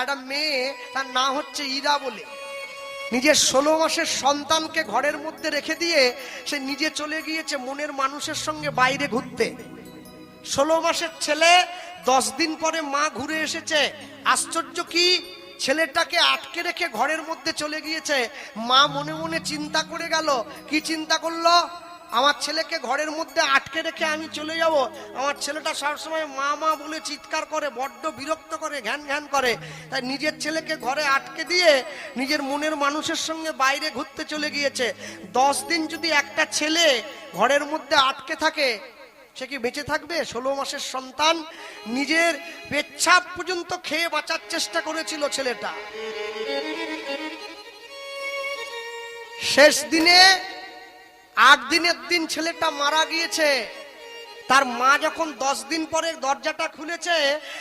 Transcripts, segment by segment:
একটা মেয়ে, তার নাম হচ্ছে ইরা বলে। নিজের ষোলো মাসের সন্তানকে ঘরের মধ্যে রেখে দিয়ে সে নিজে চলে গিয়েছে মনের মানুষের সঙ্গে বাইরে ঘুরতে। ষোলো মাসের ছেলে, দশ দিন পরে মা ঘুরে এসেছে। আশ্চর্য কি? ছেলেটাকে আটকে রেখে ঘরের মধ্যে চলে গিয়েছে। মা মনে মনে চিন্তা করে গেল, কি চিন্তা করল? আমার ছেলেকে ঘরের মধ্যে আটকে রেখে আমি চলে যাব। আমার ছেলেটা সবসময় মা মা বলে চিৎকার করে, বড্ড বিরক্ত করে, ঘ্যান ঘ্যান করে। তাই নিজের ছেলেকে ঘরে আটকে দিয়ে নিজের মনের মানুষের সঙ্গে বাইরে ঘুরতে চলে গিয়েছে। দশ দিন যদি একটা ছেলে ঘরের মধ্যে আটকে থাকে, সে কি বেঁচে থাকবে? ষোলো মাসের সন্তান নিজের পেচ্ছাপ পর্যন্ত খেয়ে বাঁচার চেষ্টা করেছিল ছেলেটা। শেষ দিনে আট দিনের দিন ছেলেটা মারা গিয়েছে। তার মা যখন দশ দিন পরে দরজাটা খুলেছে,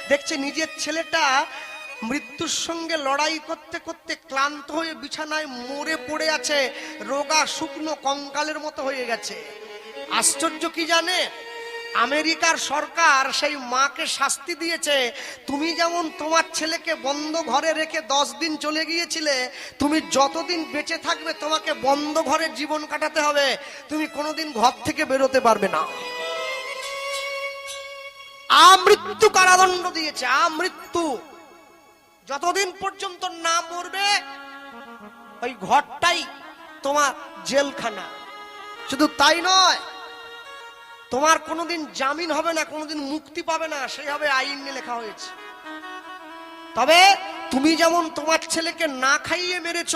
দেখছে নিজের ছেলেটা মৃত্যুর সঙ্গে লড়াই করতে করতে ক্লান্ত হয়ে বিছানায় মরে পড়ে আছে, রোগা শুকনো কঙ্কালের মতো হয়ে গেছে। আশ্চর্য কি জানে? আমেরিকার সরকার সেই মাকে শাস্তি দিয়েছে। তুমি যেমন তোমার ছেলেকে বন্ধ ঘরে রেখে দশ দিন চলে গিয়েছিলে, তুমি যতদিন বেঁচে থাকবে তোমাকে বন্ধ ঘরে জীবন কাটাতে হবে। তুমি কোনোদিন ঘর থেকে বেরোতে পারবে না। আমৃত্যু কারাদণ্ড দিয়েছে, আমৃত্যু। যতদিন পর্যন্ত না মরবে, ওই ঘরটাই তোমার জেলখানা। শুধু তাই নয় তোমার কোনোদিন জামিন হবে না, কোনোদিন মুক্তি পাবে না সেইভাবে আইনে লেখা হয়েছে। তবে তুমি যেমন তোমার ছেলেকে না খাইয়ে মেরেছ,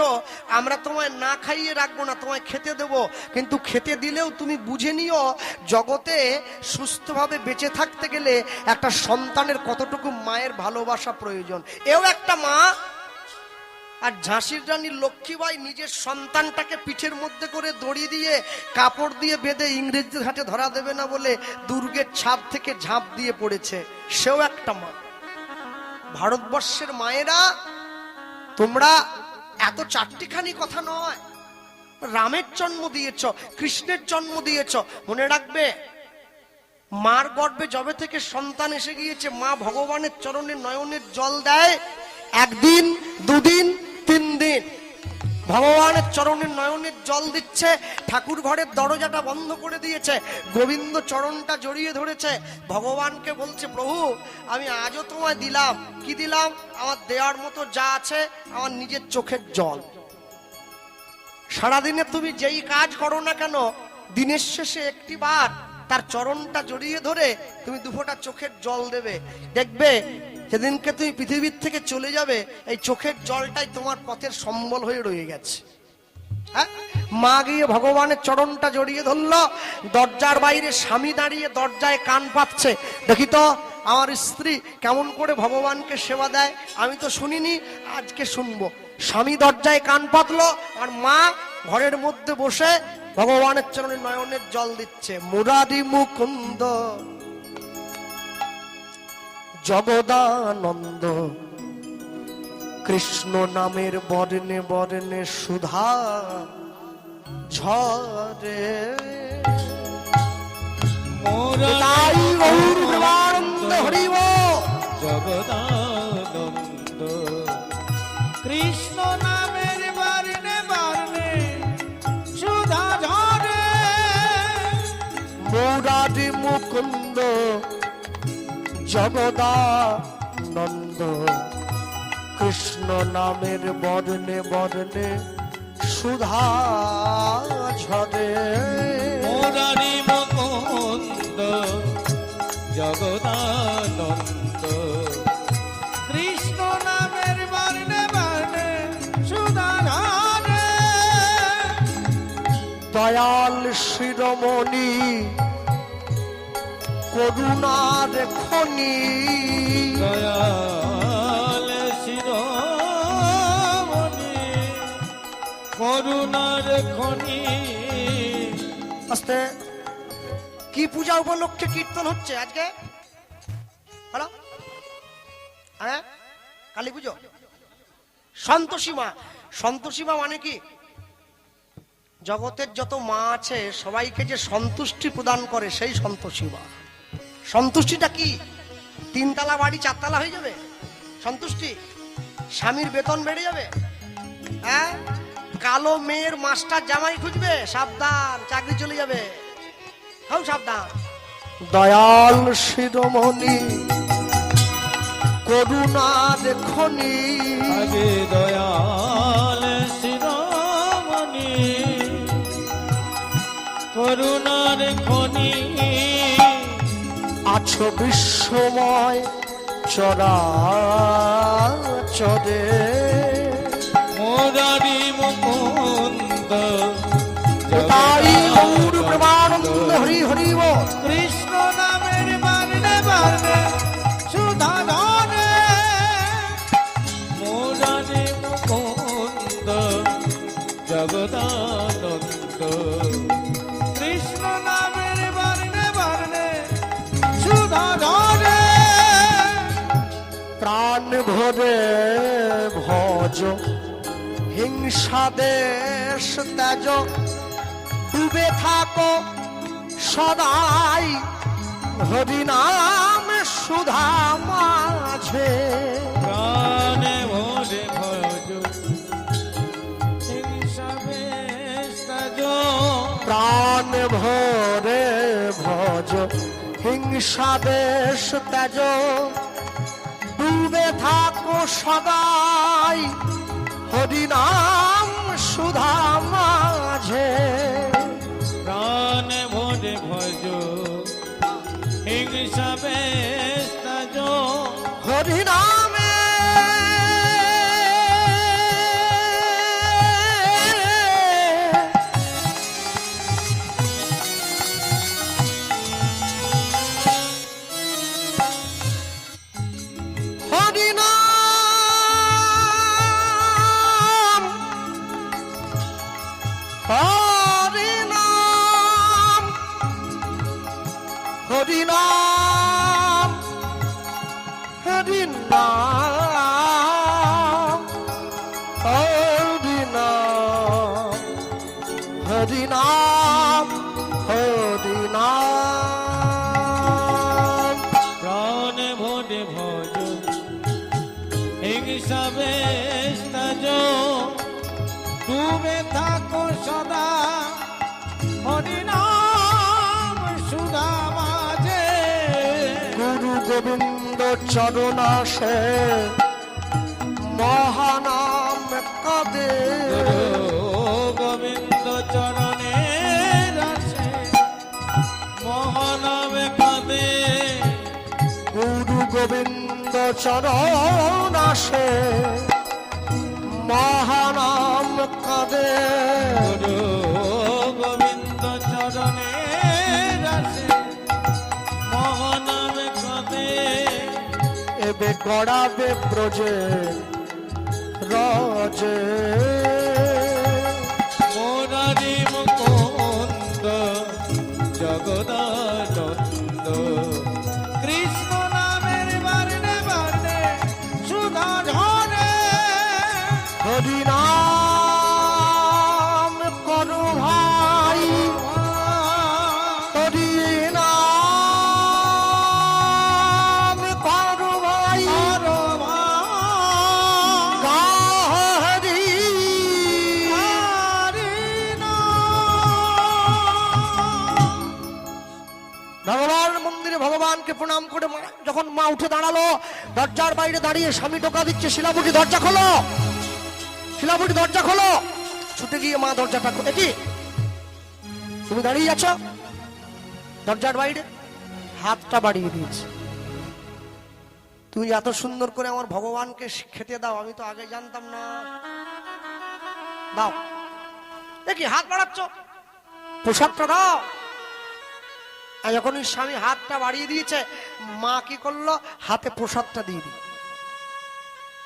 আমরা তোমায় না খাইয়ে রাখব না, তোমায় খেতে দেব। কিন্তু খেতে দিলেও তুমি বুঝে নিও, জগতে সুস্থভাবে বেঁচে থাকতে গেলে একটা সন্তানের কতটুকু মায়ের ভালোবাসা প্রয়োজন। এও একটা মা আর ঝাঁসির রানী লক্ষ্মীবাই নিজের সন্তানটাকে পিঠের মধ্যে করে দড়ি দিয়ে কাপড় দিয়ে বেঁধে ইংরেজদের হাতে ধরা দেবে না বলে দুর্গের ছাদ থেকে ঝাঁপ দিয়ে পড়েছে। সেও একটা মা। ভারতবর্ষের মায়েরা, তোমরা এত চারটিখানি কথা নয়। রামের জন্ম দিয়েছ, কৃষ্ণের জন্ম দিয়েছ, মনে রাখবে? মার গর্বে জবে থেকে সন্তান এসে গিয়েছে, মা ভগবানের চরণে নয়নের জল দেয়। একদিন, দুদিন দিন। ভগবানের চরণের নয়নের জল দিচ্ছে, ঠাকুর ঘরের দরজাটা বন্ধ করে দিয়েছে, গোবিন্দ চরণটা জড়িয়ে ধরেছে। ভগবানকে বলছে, প্রভু, আমি আজও তোমায় দিলাম। কি দিলাম? আমার দেওয়ার মতো যা আছে, আমার নিজের চোখের জল। সারাদিনে তুমি যেই কাজ করো না কেন, দিনের শেষে একটি বার তার চরণটা জড়িয়ে ধরে তুমি দুফোটা চোখের জল দেবে। দেখবে সেদিনকে তুমি পৃথিবীর থেকে চলে যাবে, এই চোখের জলটাই তোমার পথের সম্বল হয়ে রয়ে গেছে। হ্যাঁ? মা গিয়ে ভগবানের চরণটা জড়িয়ে ধরলো, দরজার বাইরে স্বামী দাঁড়িয়ে দরজায় কান পাচ্ছে দেখি তো, আমার স্ত্রী কেমন করে ভগবানকে সেবা দেয়, আমি তো শুনিনি, আজকে শুনব। স্বামী দরজায় কান পাতলো আর মা ঘরের মধ্যে বসে ভগবানের চরণে নয়নের জল দিচ্ছে। মুরারি মুকুন্দ জগদানন্দ। কৃষ্ণ নামের বর্ণে বর্ণে সুধা ঝরে। হরিব। জগদানন্দ। কৃষ্ণ নামের বারণে বারণে সুধা ঝরে। মুরারি মুকুন্দ জগদানন্দ কৃষ্ণ নামের বর্ণে বর্ণে সুধা ঝরে। মোরারি মুকুন্দ জগদানন্দ কৃষ্ণ নামের বারণে বারণে সুধা দয়াল শিরোমণি করুণার খনি দয়াল শিরোমণি করুণার খনি আস্তে। কি পূজা উপলক্ষে কীর্তন হচ্ছে আজকে? হ্যালো হ্যাঁ কালী পুজো? সন্তোষী মা। সন্তোষী মা মানে কি? জগতের যত মা আছে সবাইকে যে সন্তুষ্টি প্রদান করে সেই সন্তোষী মা। সন্তুষ্টিটা কি? তিনতলা বাড়ি চারতলা হয়ে যাবে? সন্তুষ্টি? স্বামীর বেতন বেড়ে যাবে? হ্যাঁ? কালো মেয়ের মাস্টার জামাই খুঁজবে? সাবধান চাকরি চলে যাবে। হও সাবধান। দয়াল শিরোমণি করুণা দেখনি আগে দয়াল শিরোমণি করুণার খনি। আছো বিশ্বময় চরা চরে মোরারি মুকুন্দ তাই গৌর প্রেমানন্দ হরি হরি। কৃষ্ণ নামের বারনে বারনে সুধা মোরারি মুকুন্দ জগদানন্দ ভরে ভজ হিংসা দেশ ত্যাজ ডুবে থাকো সদাই হরিনাম সুধা মাঝে। প্রাণে ভরে ভজ হিংসা বেশ তাজ প্রাণ ভরে ভজ হিংসা দেশ ত্যাজ। ডুবে থাকো সদাই। হরিনাম সুধা মাঝে। প্রাণ ভরে ভজ হিংসা হরিনামে হরিনাম চরণাসে মহানাম কদে। গোবিন্দ চরণে রাসে মহানামে কাঁদে। গুরু গোবিন্দ চরণাসে মহানাম কদে। গুরু গড়াবে প্রজে রজে। ভগবানকে প্রণাম করে যখন মা উঠে দাঁড়াল, দরজার বাইরে দাঁড়িয়ে স্বামী টোকা দিচ্ছে শিলাপুটি দরজা খোলো। শিলাপুটি দরজা খোলো। ছুটে গিয়ে মা দরজাটা খুলে কি তুমি দাঁড়িয়ে আছো? দরজার বাইরে? হাতটা বাড়িয়ে দিয়েছে। তুমি এত সুন্দর করে আমার ভগবানকে খেতে দাও, আমি তো আগে জানতাম না। দাও। দেখি হাত বাড়াচ্ছ? প্রসাদটা দাও। আর যখন স্বামী হাতটা বাড়িয়ে দিয়েছে, মা কি করল? হাতে প্রসাদটা দিয়ে দিই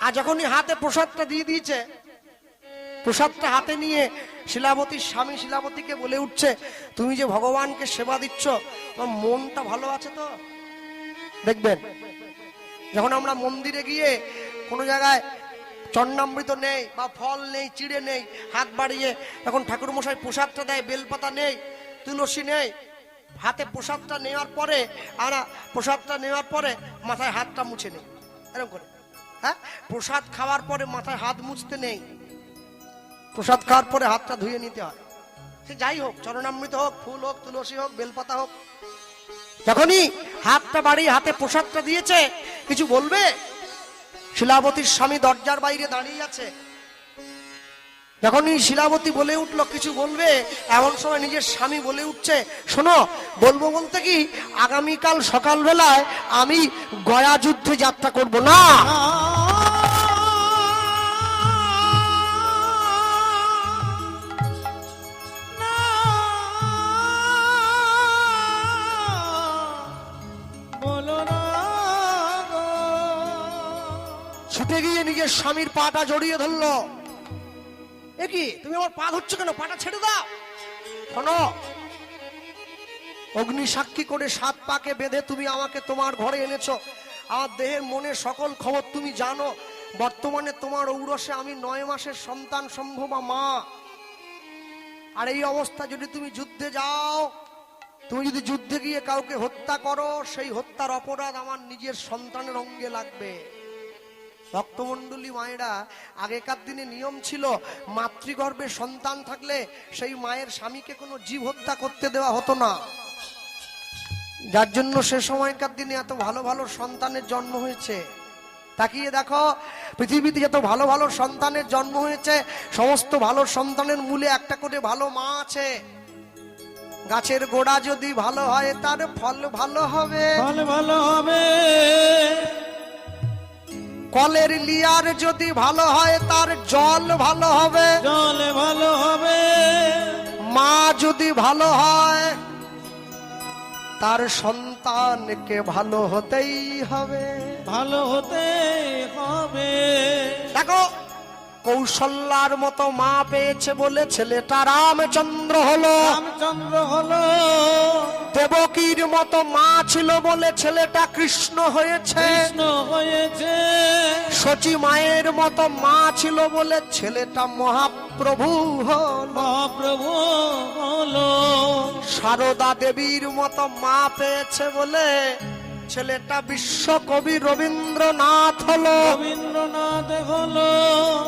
আর যখনই হাতে প্রসাদটা দিয়ে দিয়েছে, প্রসাদটা হাতে নিয়ে শিলাবতীর স্বামী শিলাবতীকে বলে উঠছে, তুমি যে ভগবানকে সেবা দিচ্ছ, তোমার মনটা ভালো আছে তো? দেখবেন, যখন আমরা মন্দিরে গিয়ে কোনো জায়গায় চন্নামৃত নেই বা ফল নেই, চিড়ে নেই, হাত বাড়িয়ে, তখন ঠাকুর মশাই প্রসাদটা দেয়, বেলপাতা নেই, তুলসী নেই হাতে প্রসাদটা নেওয়ার পরে আমরা প্রসাদটা নেওয়ার পরে মাথায় হাতটা মুছে নেই। এরকম করে। হ্যাঁ? প্রসাদ খাওয়ার পরে মাথায় হাত মুছতে নেই। প্রসাদ খাওয়ার পরে হাতটা ধুয়ে নিতে হয়। সে যাই হোক, চরণামৃত হোক, ফুল হোক, তুলসী হোক, বেলপাতা হোক, যখনই হাতটা বাড়িয়ে হাতে প্রসাদটা দিয়েছে, কিছু বলবে? শিলাবতীর স্বামী দরজার বাইরে দাঁড়িয়ে আছে। যখনই শিলাবতী বলে উঠল, কিছু বলবে এমন সময় নিজের স্বামী বলে উঠছে, শোনো, বলব বলতে কি, আগামীকাল সকালবেলায় আমি গয়া যুদ্ধে যাত্রা করব না। ছুটে গিয়ে নিজের স্বামীর পাটা জড়িয়ে ধরলো এ কি, তুমি আমার পা ধরছো কেন? পাটা ছেড়ে দাও। শোনো, অগ্নি সাক্ষী করে সাত পাকে বেঁধে তুমি আমাকে তোমার ঘরে এনেছো। আমার দেহের মনে সকল খবর তুমি জানো। বর্তমানে তোমার ঔরসে আমি নয় মাসের সন্তান সম্ভবা মা। আর এই অবস্থা যদি তুমি যুদ্ধে যাও, তুমি যদি যুদ্ধে গিয়ে কাউকে হত্যা করো, সেই হত্যার অপরাধ আমার নিজের সন্তানের অঙ্গে লাগবে। ভক্তমণ্ডলী মায়েরা, আগেকার দিনে নিয়ম ছিল মাতৃগর্ভে সন্তান থাকলে সেই মায়ের স্বামীকে কোনো জীব হত্যা করতে দেওয়া হতো না। যার জন্য সে সময়কার দিনে এত ভালো ভালো সন্তানের জন্ম হয়েছে। তাকিয়ে দেখো, পৃথিবীতে যত ভালো ভালো সন্তানের জন্ম হয়েছে, সমস্ত ভালো সন্তানের মূলে একটা করে ভালো মা আছে। গাছের গোড়া যদি ভালো হয়, তার ফল ভালো হবে। ভালো ভালো হবে। কলের লিয়ার যদি ভালো হয় তার জল ভালো হবে। জল ভালো হবে। মা যদি ভালো হয় তার সন্তানকে ভালো হতেই হবে। ভালো হতে হবে। দেখো কৌশল্যার মতো মা পেয়েছে বলে ছেলেটা রামচন্দ্র হলো। রামচন্দ্র হলো। দেবকীর মতো মা ছিল বলে ছেলেটা কৃষ্ণ হয়েছে। কৃষ্ণ হয়েছে। সচি মায়ের মতো মা ছিল বলে ছেলেটা মহাপ্রভু হলো। মহাপ্রভু হলো। সারদা দেবীর মতো মা পেয়েছে বলে ছেলেটা বিশ্বকবি রবীন্দ্রনাথ হলো। রবীন্দ্রনাথ হলো।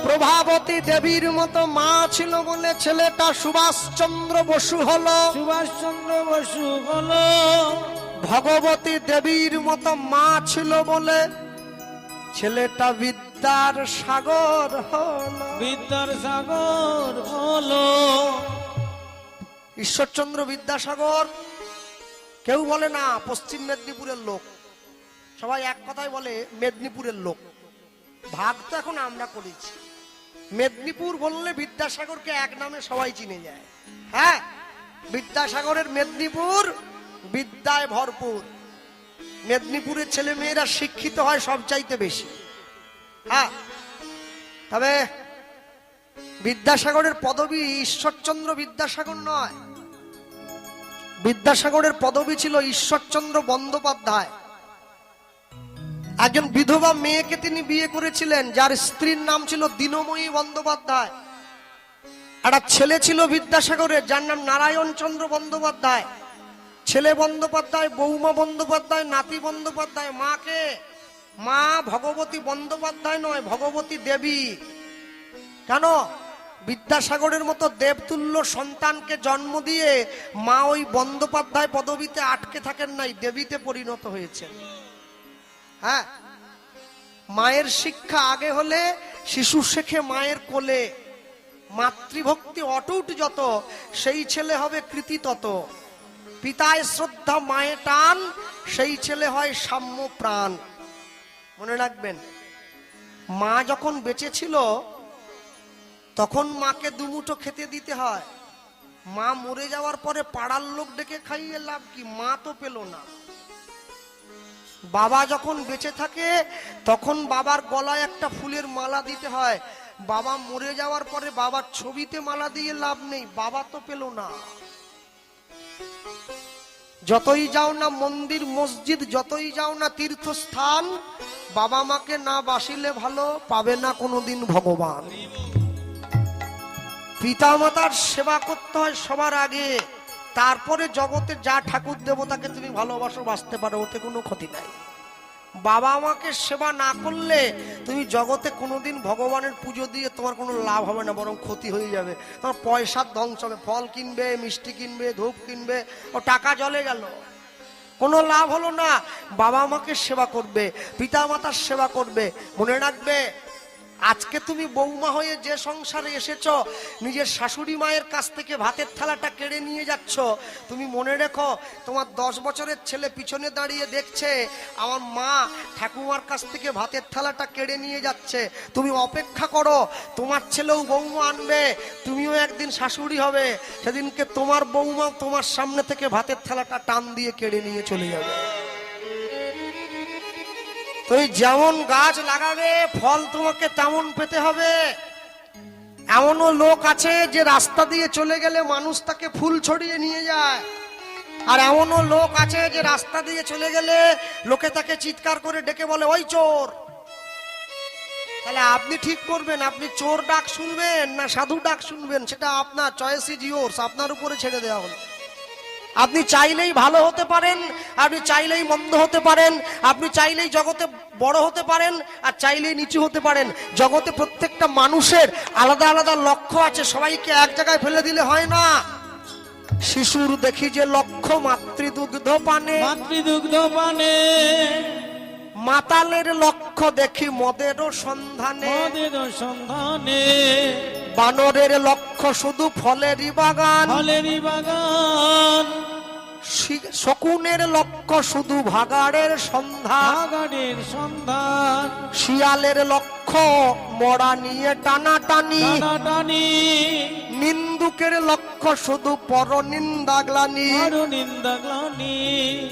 প্রভাবতী দেবীর মতো মা ছিল বলে ছেলেটা সুভাষচন্দ্র বসু হলো। সুভাষচন্দ্র বসু হলো। ভগবতী দেবীর মতো মা ছিল বলে ছেলেটা বিদ্যার সাগর হলো। বিদ্যার সাগর হলো। ঈশ্বরচন্দ্র বিদ্যাসাগর কেউ বলে না, পশ্চিম মেদিনীপুরের লোক। সবাই এক কথাই বলে, মেদিনীপুরের লোক। ভাগ তো এখন আমরা করেছি। মেদিনীপুর বললে বিদ্যাসাগরকে এক নামে সবাই চিনে যায়। হ্যাঁ বিদ্যাসাগরের মেদিনীপুর বিদ্যায় ভরপুর। মেদিনীপুরের ছেলে মেয়েরা শিক্ষিত হয় সবচাইতে বেশি। হ্যাঁ তবে বিদ্যাসাগরের পদবী ঈশ্বরচন্দ্র বিদ্যাসাগর নয়। বিদ্যাসাগরের পদবী ছিল ঈশ্বরচন্দ্র বন্দ্যোপাধ্যায়। একজন বিধবা মেয়েকে তিনি বিয়ে করেছিলেন, যার স্ত্রীর নাম ছিল দীনময়ী বন্দ্যোপাধ্যায়। একটা ছেলে ছিল বিদ্যাসাগরের যার নাম নারায়ণ চন্দ্র বন্দ্যোপাধ্যায়। ছেলে বন্দ্যোপাধ্যায়, বৌমা বন্দ্যোপাধ্যায়, নাতি বন্দ্যোপাধ্যায়, মাকে। মা ভগবতী বন্দ্যোপাধ্যায় নয়, ভগবতী দেবী। কেন? বিদ্যাসাগরের মতো দেবতুল্য সন্তানকে জন্ম দিয়ে মা ওই বন্দ্যোপাধ্যায় পদবিতে আটকে থাকেন নাই, দেবীতে পরিণত হয়েছেন। হ্যাঁ? মায়ের শিক্ষা আগে হলে শিশু শেখে মায়ের কোলে। মাতৃভক্তি অটুট যত, সেই ছেলে হবে কৃতি তত। পিতায় শ্রদ্ধা, মায়ে টান, সেই ছেলে হয় সাম্য প্রাণ। মনে রাখবেন, মা যখন বেঁচে ছিল তখন মাকে দুমুঠো খেতে দিতে হয়। মা মরে যাওয়ার পরে পাড়ার লোক ডেকে খাইয়ে লাভ কি? মা তো পেল না। বাবা যখন বেঁচে থাকে, তখন বাবার গলায় একটা ফুলের মালা দিতে হয়। বাবা মরে যাওয়ার পরে বাবার ছবিতে মালা দিয়ে লাভ নেই। বাবা তো পেল না। যতই যাও না মন্দির, মসজিদ, যতই যাও না তীর্থস্থান, বাবা মাকে না বাসিলে ভালো, পাবে না কোনোদিন ভগবান। পিতামাতার সেবা করতে হয় সবার আগে। তারপরে জগতে যা ঠাকুর দেবতাকে তুমি ভালোবাসো, বাঁচতে পারো, ওতে কোনো ক্ষতি নাই। বাবা মাকে সেবা না করলে তুমি জগতে কোনোদিন ভগবানের পুজো দিয়ে তোমার কোনো লাভ হবে না, বরং ক্ষতি হয়ে যাবে। তোমার পয়সার ধ্বংস হবে, ফল কিনবে, মিষ্টি কিনবে, ধূপ কিনবে, ও টাকা জলে গেল। কোনো লাভ হলো না। বাবা মাকে সেবা করবে পিতা মাতার সেবা করবে। মনে রাখবে আজকে তুমি বৌমা হয়ে যে সংসারে এসেছ, নিজের শাশুড়ি মায়ের কাছ থেকে ভাতের থালাটা কেড়ে নিয়ে যাচ্ছ, তুমি মনে রেখো তোমার দশ বছরের ছেলে পিছনে দাঁড়িয়ে দেখছে, আমার মা ঠাকুমার কাছ থেকে ভাতের থালাটা কেড়ে নিয়ে যাচ্ছে। তুমি অপেক্ষা করো, তোমার ছেলেও বৌমা আনবে, তুমিও একদিন শাশুড়ি হবে, সেদিনকে তোমার বৌমা তোমার সামনে থেকে ভাতের থালাটা টান দিয়ে কেড়ে নিয়ে চলে যাবে। তুই যেমন গাছ লাগাবে, ফল তোমাকে তেমন পেতে হবে। এমনও লোক আছে যে রাস্তা দিয়ে চলে গেলে মানুষ তাকে ফুল ছড়িয়ে নিয়ে যায়। আর এমনও লোক আছে যে রাস্তা দিয়ে চলে গেলে লোকে তাকে চিৎকার করে ডেকে বলে, ওই চোর! তাহলে আপনি ঠিক করবেন, আপনি চোর ডাক শুনবেন না সাধু ডাক শুনবেন, সেটা আপনার চয়েস জিওর্স আপনার উপরে ছেড়ে দেওয়া হলো। আপনি চাইলেই ভালো হতে পারেন আপনি চাইলেই মন্দ হতে পারেন আপনি চাইলেই জগতে বড় হতে পারেন আর চাইলেই নিচু হতে পারেন। জগতে প্রত্যেকটা মানুষের আলাদা আলাদা লক্ষ্য আছে সবাইকে এক জায়গায় ফেলে দিলে হয় না। শিশুর দেখি যে লক্ষ্য মাতৃদুগ্ধ পানে। মাতৃদুগ্ধ পানে। মাতালের লক্ষ্য দেখি মদেরও সন্ধানে। মদের সন্ধানে। বানরের লক্ষ্য শুধু ফলেরই বাগান। ফলেরই বাগান। শকুনের লক্ষ্য শুধু ভাগাড়ের সন্ধান। ভাগাড়ের সন্ধান। শিয়ালের লক্ষ্য মরা নিয়ে টানাটানি। টানাটানি। নিন্দুকের লক্ষ্য শুধু আরও নিন্দা গ্লানি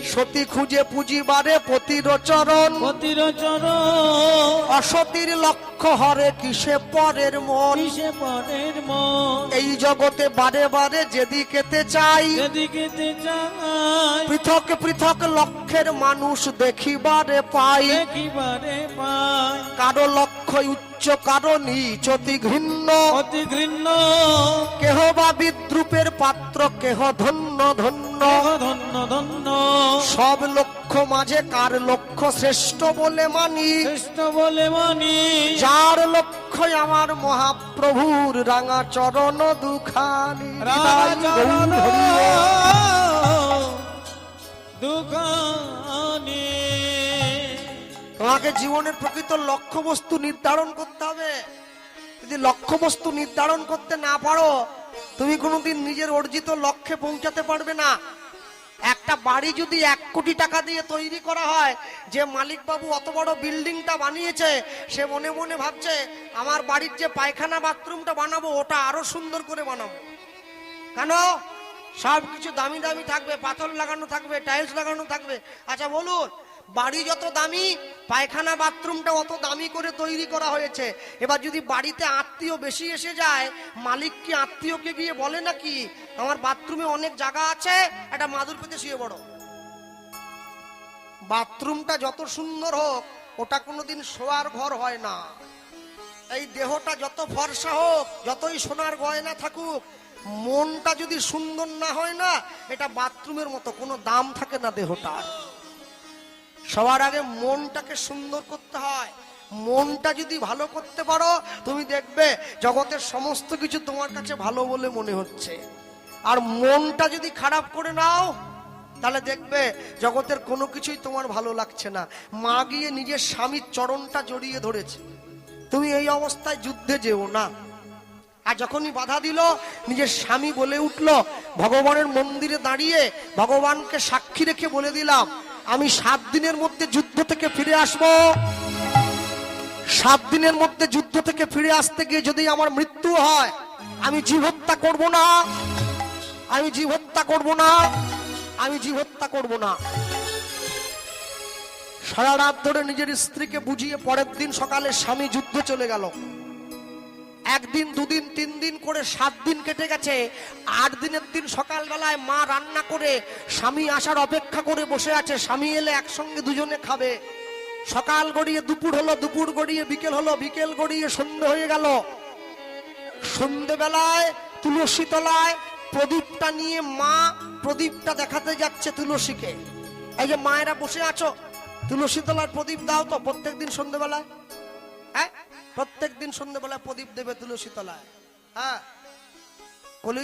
সতী খুঁজে পুঁজিবারে পতির চরণ পতির চরণ অসতীর লক্ষ্য হরে কিসে পরের মন। কিসে পরের মন। এই জগতে বারে বারে যেদিকেতে চাই। যেদিকে চাই। পৃথক পৃথক লক্ষ্যের মানুষ দেখিবারে পাই। দেখিবারে পাই। কারও লক্ষ্য উচ্চ কারও নিচতি ঘৃণ্য। অতি ঘৃণ্য। কেহ বা বিদ্রুপের পাত্র কেহ ধন্য ধন্য। ধন্য ধন্য। সব লক্ষ্য মাঝে কার লক্ষ্য শ্রেষ্ঠ বলে মানি? শ্রেষ্ঠ বলে মানি। যার লক্ষ্যই আমার মহাপ্রভুর রাঙা চরণ দুখানি। রাজা হরি। দুখানি। তোমাকে জীবনের প্রকৃত লক্ষ্য বস্তু নির্ধারণ করতে হবে। যদি লক্ষ্য বস্তু নির্ধারণ করতে না পারো, তুমি কোনোদিন নিজের অর্জিত লক্ষ্যে পৌঁছাতে পারবে না। একটা বাড়ি যদি এক কোটি টাকা দিয়ে তৈরি করা হয়, যে মালিক বাবু অত বড় বিল্ডিংটা বানিয়েছে, সে মনে মনে ভাবছে, আমার বাড়ির যে পায়খানা বাথরুমটা বানাবো, ওটা আরও সুন্দর করে বানাবো। কেন? সব কিছু দামি দামি থাকবে, পাথর লাগানো থাকবে, টাইলস লাগানো থাকবে। আচ্ছা বলুন বাড়ি যত দামি, পায়খানা বাথরুমটা অত দামি করে তৈরি করা হয়েছে। এবার যদি বাড়িতে আত্মীয় বেশি এসে যায়, মালিক কি আত্মীয়কে গিয়ে বলে নাকি, আমার বাথরুমে অনেক জায়গা আছে, একটা মাদুর পেতে শুয়ে বড় বাথরুমটা যত সুন্দর হোক, ওটা কোনোদিন শোয়ার ঘর হয় না। এই দেহটা যত ফর্সা হোক, যতই সোনার গয়না থাকুক, মনটা যদি সুন্দর না হয় না, এটা বাথরুমের মতো কোনো দাম থাকে না দেহটার। সবার আগে মনটাকে সুন্দর করতে হয়। মনটা যদি ভালো করতে পারো, তুমি দেখবে জগতের সমস্ত কিছু তোমার কাছে ভালো বলে মনে হচ্ছে। আর মনটা যদি খারাপ করে নাও, তাহলে দেখবে জগতের কোনো কিছুই তোমার ভালো লাগছে না। মা গিয়ে নিজের স্বামীর চরণটা জড়িয়ে ধরেছে। তুমি এই অবস্থায় যুদ্ধে যেও না। আর যখনই বাধা দিল, নিজের স্বামী বলে উঠল, ভগবানের মন্দিরে দাঁড়িয়ে ভগবানকে সাক্ষী রেখে বলে দিলাম আমি সাত দিনের মধ্যে যুদ্ধ থেকে ফিরে আসব। সাত দিনের মধ্যে যুদ্ধ থেকে ফিরে আসতে গিয়ে যদি আমার মৃত্যু হয়, আমি জীব হত্যা করব না। আমি জীব হত্যা করব না। আমি জীব হত্যা করব না। সারা রাত ধরে নিজের স্ত্রীকে বুঝিয়ে পরের দিন সকালে স্বামী যুদ্ধ চলে গেল। একদিন, দুদিন তিন দিন করে সাত দিন কেটে গেছে। আট দিনের দিন সকালবেলায় মা রান্না করে স্বামী আসার অপেক্ষা করে বসে আছে। স্বামী এলে একসঙ্গে দুজনে খাবে। সকাল গড়িয়ে দুপুর হলো, দুপুর গড়িয়ে বিকেল হলো, বিকেল গড়িয়ে সন্ধ্যে হয়ে গেল। সন্ধ্যেবেলায় তুলসী তলায় প্রদীপটা নিয়ে মা প্রদীপটা দেখাতে যাচ্ছে তুলসীকে। এই যে মায়েরা বসে আছো, তুলসী তলায় প্রদীপ দাও তো প্রত্যেকদিন সন্ধ্যেবেলায় হ্যাঁ? প্রত্যেকদিন সন্ধ্যেবেলা প্রদীপ দেবে তুলসী তলায়। হ্যাঁ? কলি